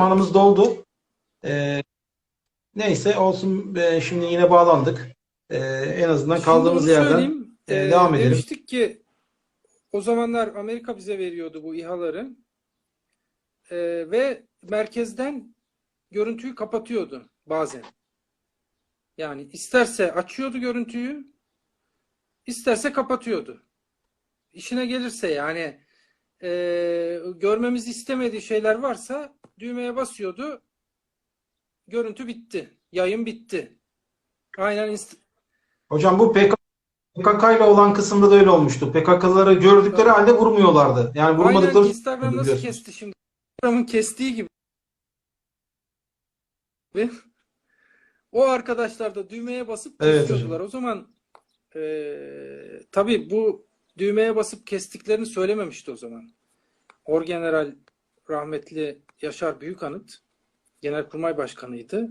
zamanımız doldu. Ee, neyse olsun Ee, şimdi yine bağlandık. Ee, en azından Şimdi kaldığımız yerden e, Ee, devam edelim. Demiştik ki o zamanlar Amerika bize veriyordu bu İHA'ları Ee, ve merkezden görüntüyü kapatıyordu bazen. Yani isterse açıyordu görüntüyü, isterse kapatıyordu. İşine gelirse yani e, görmemizi istemediği şeyler varsa düğmeye basıyordu. Görüntü bitti. Yayın bitti. Aynen Hocam bu PK PKK ile olan kısımda da öyle olmuştu. PKK'ları gördükleri halde vurmuyorlardı. Yani Aynen vurmadıkları Instagram nasıl kesti şimdi? Instagram'ın kestiği gibi. O arkadaşlar da düğmeye basıp Evet kesiyordular. O zaman eee tabii bu düğmeye basıp kestiklerini söylememişti o zaman. Orgeneral rahmetli Yaşar Büyükanıt Genelkurmay Başkanıydı.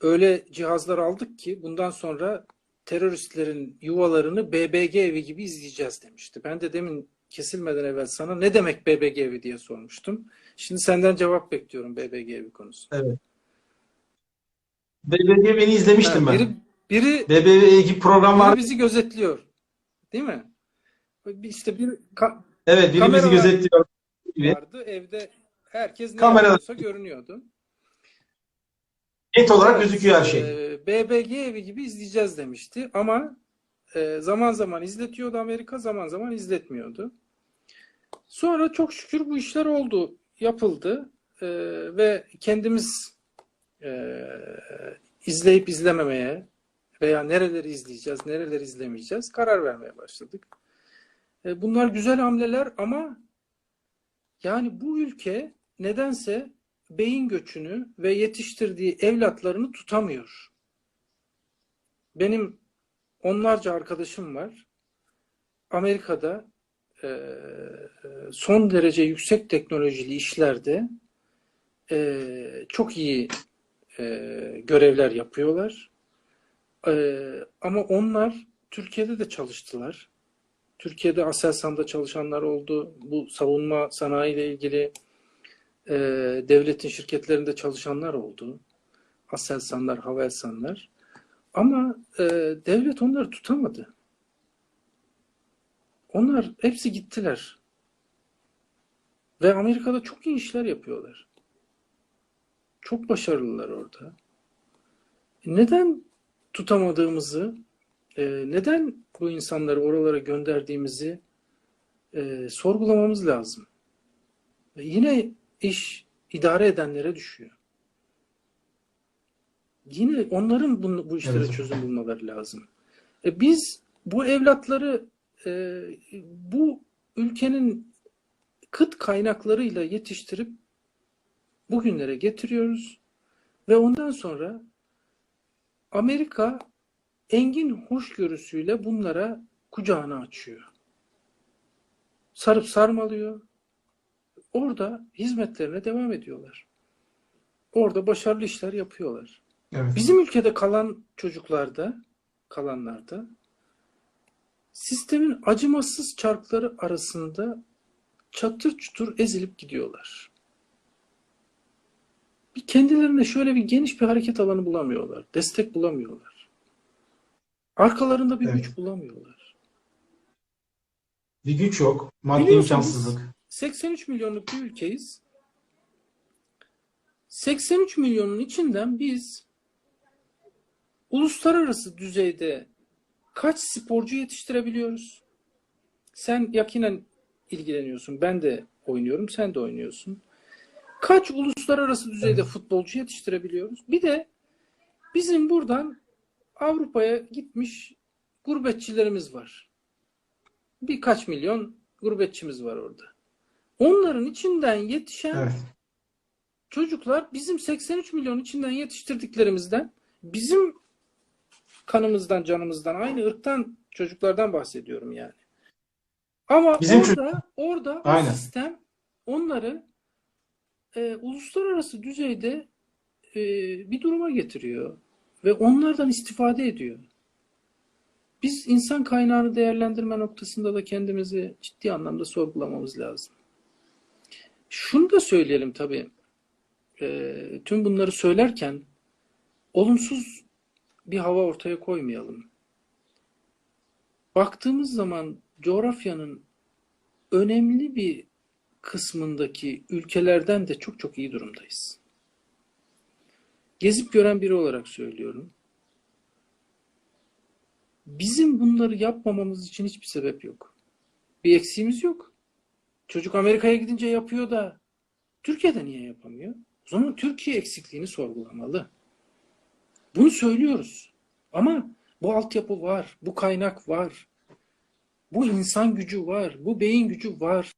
Öyle cihazlar aldık ki bundan sonra teröristlerin yuvalarını BBG evi gibi izleyeceğiz demişti. Ben de demin kesilmeden evvel sana ne demek BBG evi diye sormuştum. Şimdi senden cevap bekliyorum BBG evi konusu. Evet. BBG beni izlemiştim Ha, ben. biri, biri, BBG gibi program biri var. bizi gözetliyor. Değil mi? İşte bir ka- Evet, biri bizi gözetliyor gibi. vardı evde herkes ne Kamera- yapıyorsa görünüyordu. Net olarak Evet, gözüküyor her şey. e, BBG evi gibi izleyeceğiz demişti ama e, zaman zaman izletiyordu Amerika, zaman zaman izletmiyordu. Sonra çok şükür bu işler oldu, yapıldı E, ve kendimiz e, izleyip izlememeye veya nereleri izleyeceğiz, nereleri izlemeyeceğiz karar vermeye başladık. E, bunlar güzel hamleler ama yani bu ülke nedense beyin göçünü ve yetiştirdiği evlatlarını tutamıyor. Benim onlarca arkadaşım var. Amerika'da e, son derece yüksek teknolojili işlerde e, çok iyi e, görevler yapıyorlar. E, ama onlar Türkiye'de de çalıştılar. Türkiye'de Aselsan'da çalışanlar oldu. Bu savunma sanayi ile ilgili e, devletin şirketlerinde çalışanlar oldu. Aselsanlar, Havelsanlar. Ama e, devlet onları tutamadı. Onlar hepsi gittiler. Ve Amerika'da çok iyi işler yapıyorlar. Çok başarılılar orada. Neden tutamadığımızı, e, neden bu insanları oralara gönderdiğimizi e, sorgulamamız lazım. Ve yine iş idare edenlere düşüyor. Yine onların bunu, bu işlere Evet. çözüm bulmaları lazım. E, biz bu evlatları e, bu ülkenin kıt kaynaklarıyla yetiştirip bugünlere getiriyoruz ve ondan sonra Amerika engin hoşgörüsüyle bunlara kucağını açıyor. Sarıp sarmalıyor. Orada hizmetlerine devam ediyorlar. Orada başarılı işler yapıyorlar. Evet. Bizim ülkede kalan çocuklarda, kalanlarda sistemin acımasız çarkları arasında çatır çutur ezilip gidiyorlar. Bir kendilerine şöyle bir geniş bir hareket alanı bulamıyorlar. Destek bulamıyorlar. Arkalarında bir Evet. güç bulamıyorlar. Bir güç yok. Maddi imkansızlık. 83 milyonluk bir ülkeyiz. 83 milyonun içinden biz uluslararası düzeyde kaç sporcu yetiştirebiliyoruz? Sen yakinen ilgileniyorsun. Ben de oynuyorum. Sen de oynuyorsun. Kaç uluslararası düzeyde futbolcu yetiştirebiliyoruz? Bir de bizim buradan Avrupa'ya gitmiş gurbetçilerimiz var. Birkaç milyon gurbetçimiz var orada. Onların içinden yetişen Evet. çocuklar bizim 83 milyon içinden yetiştirdiklerimizden bizim kanımızdan, canımızdan, aynı ırktan çocuklardan bahsediyorum yani. Ama Bizim orada orada Aynen. sistem onları e, uluslararası düzeyde e, bir duruma getiriyor ve onlardan istifade ediyor. Biz insan kaynağını değerlendirme noktasında da kendimizi ciddi anlamda sorgulamamız lazım. Şunu da söyleyelim tabii. e, tüm bunları söylerken olumsuz bir hava ortaya koymayalım. Baktığımız zaman coğrafyanın önemli bir kısmındaki ülkelerden de çok çok iyi durumdayız. Gezip gören biri olarak söylüyorum. Bizim bunları yapmamamız için hiçbir sebep yok. Bir eksiğimiz yok. Çocuk Amerika'ya gidince yapıyor da Türkiye'de niye yapamıyor? O zaman Türkiye eksikliğini sorgulamalı. Bunu söylüyoruz. Ama bu altyapı var, bu kaynak var, bu insan gücü var, bu beyin gücü var.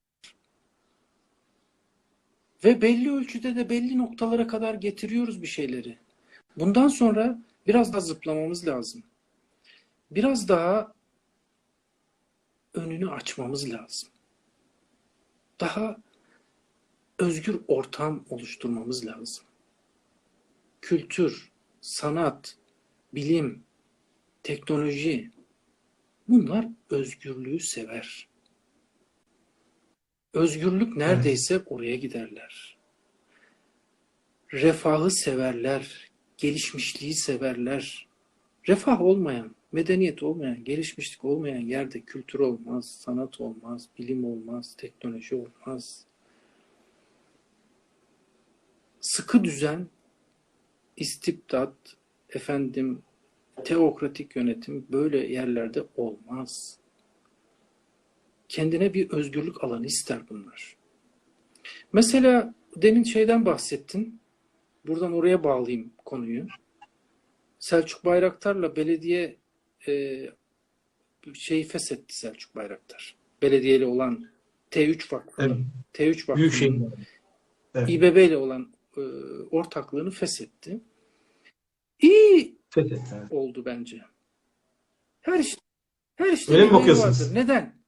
Ve belli ölçüde de belli noktalara kadar getiriyoruz bir şeyleri. Bundan sonra biraz daha zıplamamız lazım. Biraz daha önünü açmamız lazım. Daha özgür ortam oluşturmamız lazım. Kültür, sanat, bilim, teknoloji bunlar özgürlüğü sever. Özgürlük neredeyse oraya giderler. Refahı severler, gelişmişliği severler. Refah olmayan, medeniyet olmayan, gelişmişlik olmayan yerde kültür olmaz, sanat olmaz, bilim olmaz, teknoloji olmaz. Sıkı düzen, istibdat, efendim teokratik yönetim böyle yerlerde olmaz. Kendine bir özgürlük alanı ister bunlar. Mesela demin şeyden bahsettin. Buradan oraya bağlayayım konuyu. Selçuk Bayraktar'la belediye e, şeyi feshetti Selçuk Bayraktar. Belediyeli olan T3 Vakfı. Evet. T3 Vakfı'nın. Evet. İBB ile olan e, ortaklığını feshetti. İyi Fethetti, evet. oldu bence. Her iş her işte Öyle mi bakıyorsunuz? vardır. Neden?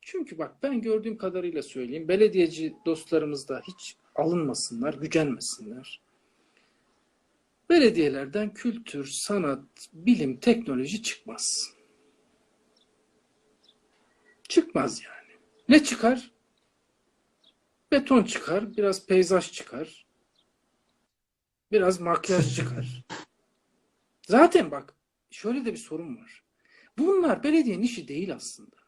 Çünkü bak ben gördüğüm kadarıyla söyleyeyim. Belediyeci dostlarımız da hiç alınmasınlar, gücenmesinler. Belediyelerden kültür, sanat, bilim, teknoloji çıkmaz. Çıkmaz yani. Ne çıkar? Beton çıkar, biraz peyzaj çıkar. Biraz makyaj çıkar. Zaten bak şöyle de bir sorun var. Bunlar belediyenin işi değil aslında.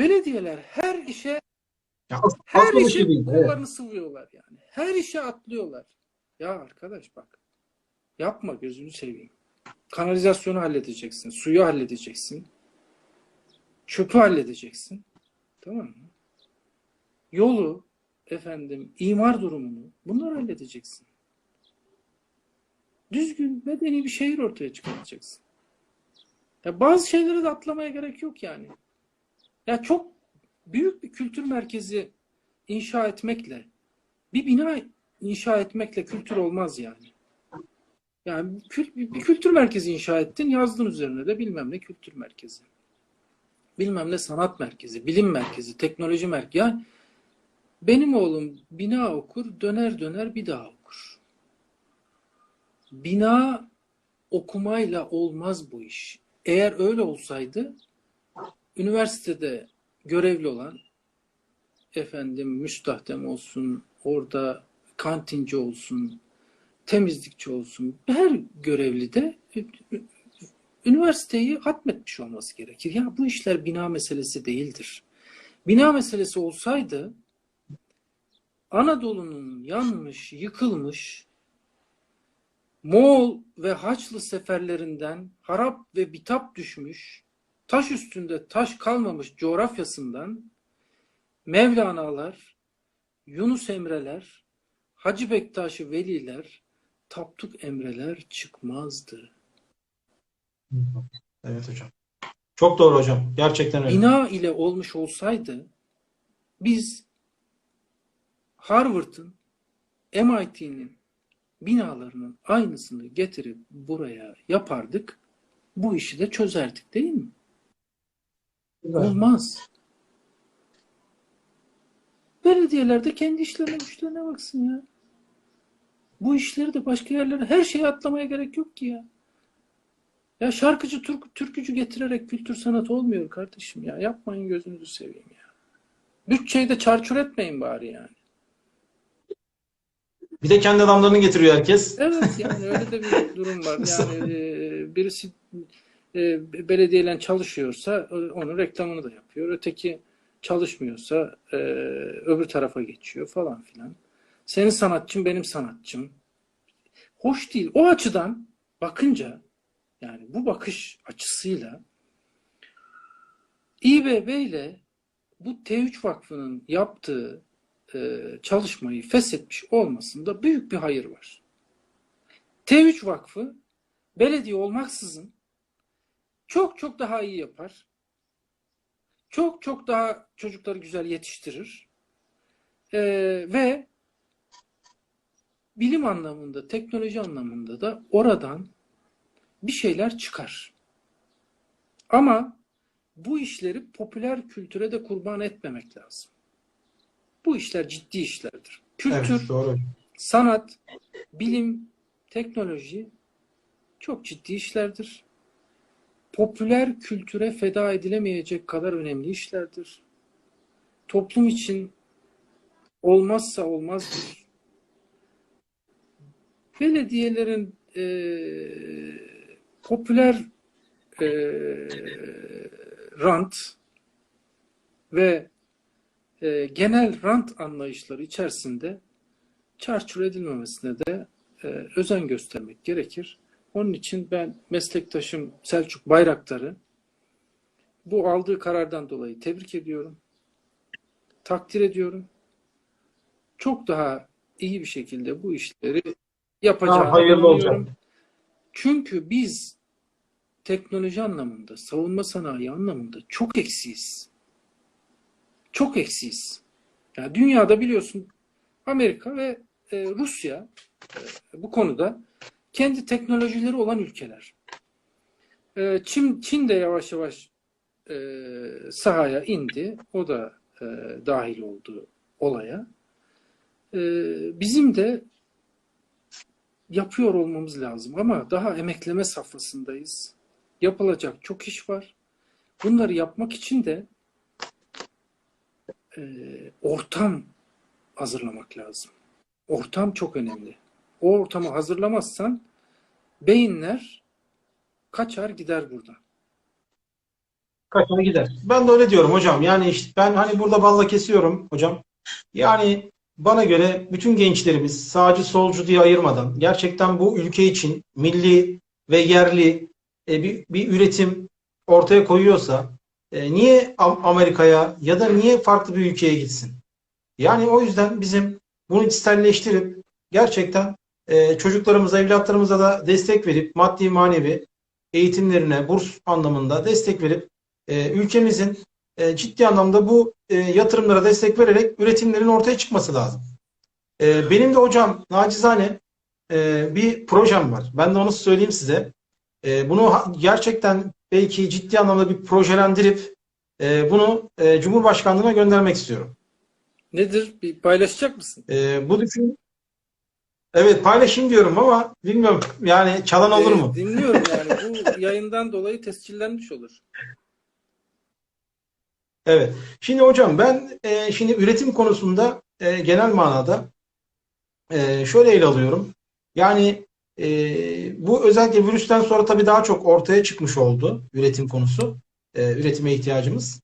Belediyeler her işe Ya, her işe şey değil, evet. kollarını sıvıyorlar yani. Her işe atlıyorlar. Ya arkadaş bak. Yapma gözünü seveyim. Kanalizasyonu halledeceksin. Suyu halledeceksin. Çöpü halledeceksin. Tamam mı? Yolu, efendim, imar durumunu bunları halledeceksin. Düzgün, medeni bir şehir ortaya çıkartacaksın. Ya bazı şeyleri de atlamaya gerek yok yani. Ya çok büyük bir kültür merkezi inşa etmekle bir bina inşa etmekle kültür olmaz yani. Yani bir kültür merkezi inşa ettin, yazdın üzerine de bilmem ne kültür merkezi. Bilmem ne sanat merkezi, bilim merkezi, teknoloji merkezi. Ya benim oğlum bina okur, döner döner bir daha okur. Bina okumayla olmaz bu iş. Eğer öyle olsaydı üniversitede görevli olan efendim müstahdem olsun, orada kantinci olsun, temizlikçi olsun, her görevli de üniversiteyi hatmetmiş olması gerekir. Ya bu işler bina meselesi değildir. Bina meselesi olsaydı Anadolu'nun yanmış, yıkılmış Moğol ve Haçlı seferlerinden harap ve bitap düşmüş, taş üstünde taş kalmamış coğrafyasından Mevlana'lar, Yunus Emre'ler, Hacı Bektaş-ı Veliler, Tapduk Emre'ler çıkmazdı. Evet hocam. Çok doğru hocam. Gerçekten öyle. Bina ile olmuş olsaydı biz Harvard'ın, MIT'nin binalarının aynısını getirip buraya yapardık. Bu işi de çözerdik değil mi? Olmaz. Belediyeler de kendi işlerine güçlerine baksın ya. Bu işleri de başka yerlere her şeye atlamaya gerek yok ki ya. Ya şarkıcı, türk, türkücü getirerek kültür sanat olmuyor kardeşim ya. Yapmayın gözünüzü seveyim ya. Bütçeyi de çarçur etmeyin bari yani. Bir de kendi adamlarını getiriyor herkes. Evet yani öyle de bir durum var. Yani e, birisi e, belediyeyle çalışıyorsa onun reklamını da yapıyor. Öteki çalışmıyorsa e, öbür tarafa geçiyor falan filan. Senin sanatçın benim sanatçım. Hoş değil. O açıdan bakınca yani bu bakış açısıyla İBB ile bu T3 Vakfı'nın yaptığı e, çalışmayı feshetmiş olmasında büyük bir hayır var. T3 Vakfı belediye olmaksızın çok çok daha iyi yapar. Çok çok daha çocukları güzel yetiştirir. Ee, ve bilim anlamında, teknoloji anlamında da oradan bir şeyler çıkar. Ama bu işleri popüler kültüre de kurban etmemek lazım. Bu işler ciddi işlerdir. Kültür, Evet, doğru. sanat, bilim, teknoloji çok ciddi işlerdir. Popüler kültüre feda edilemeyecek kadar önemli işlerdir. Toplum için olmazsa olmazdır. Belediyelerin eee, popüler eee, rant ve eee, genel rant anlayışları içerisinde çarçur edilmemesine de e, özen göstermek gerekir. Onun için ben meslektaşım Selçuk Bayraktar'ı bu aldığı karardan dolayı tebrik ediyorum. Takdir ediyorum. Çok daha iyi bir şekilde bu işleri yapacağını Ha, hayırlı umuyorum. olacak. Çünkü biz teknoloji anlamında, savunma sanayi anlamında çok eksiyiz. Çok eksiyiz. Yani dünyada biliyorsun Amerika ve e, Rusya e, bu konuda kendi teknolojileri olan ülkeler. E, Çin, Çin de yavaş yavaş e, sahaya indi. O da e, dahil oldu olaya. E, bizim de yapıyor olmamız lazım ama daha emekleme safhasındayız. Yapılacak çok iş var. Bunları yapmak için de e, ortam hazırlamak lazım. Ortam çok önemli. O ortamı hazırlamazsan beyinler kaçar gider buradan. Kaçana gider. Ben de öyle diyorum hocam. Yani işte ben hani burada balla kesiyorum hocam. Yani bana göre bütün gençlerimiz sağcı solcu diye ayırmadan gerçekten bu ülke için milli ve yerli e, bir, bir üretim ortaya koyuyorsa e, niye Am- Amerika'ya ya da niye farklı bir ülkeye gitsin? Yani o yüzden bizim bunu içselleştirip gerçekten e, çocuklarımıza, evlatlarımıza da destek verip maddi manevi eğitimlerine burs anlamında destek verip e, ülkemizin e, ciddi anlamda bu e, yatırımlara destek vererek üretimlerin ortaya çıkması lazım. E, benim de hocam nacizane e, bir projem var. Ben de onu söyleyeyim size. E, bunu gerçekten belki ciddi anlamda bir projelendirip e, bunu e, Cumhurbaşkanlığına göndermek istiyorum. Nedir? Bir paylaşacak mısın? E, bu düşün Evet paylaşayım diyorum ama bilmiyorum yani çalan olur mu? dinliyorum yani. Bu yayından dolayı tescillenmiş olur. Evet. Şimdi hocam ben e, şimdi üretim konusunda e, genel manada e, şöyle ele alıyorum. Yani e, bu özellikle virüsten sonra tabii daha çok ortaya çıkmış oldu üretim konusu. E, üretime ihtiyacımız.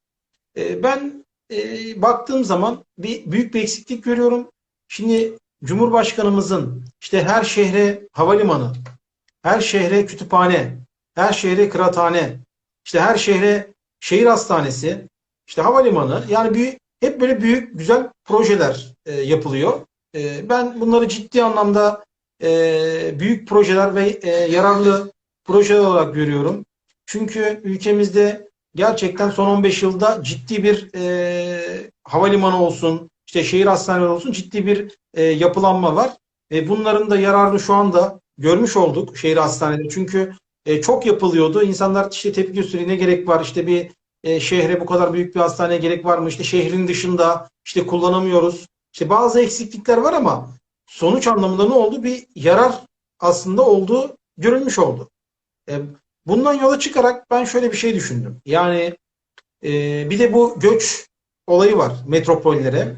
E, ben e, baktığım zaman bir büyük bir eksiklik görüyorum. Şimdi Cumhurbaşkanımızın işte her şehre havalimanı, her şehre kütüphane, her şehre kıraathane, işte her şehre şehir hastanesi, işte havalimanı yani bir, hep böyle büyük güzel projeler e, yapılıyor. E, ben bunları ciddi anlamda e, büyük projeler ve e, yararlı projeler olarak görüyorum. Çünkü ülkemizde gerçekten son 15 yılda ciddi bir e, havalimanı olsun, işte şehir hastaneleri olsun ciddi bir e, yapılanma var. E, bunların da yararını şu anda görmüş olduk şehir hastaneleri. Çünkü e, çok yapılıyordu. İnsanlar işte tepki gösteriyor. Ne gerek var? İşte bir e, şehre bu kadar büyük bir hastaneye gerek var mı? İşte şehrin dışında işte kullanamıyoruz. İşte bazı eksiklikler var ama sonuç anlamında ne oldu? Bir yarar aslında olduğu görülmüş oldu. E, bundan yola çıkarak ben şöyle bir şey düşündüm. Yani e, bir de bu göç olayı var metropollere.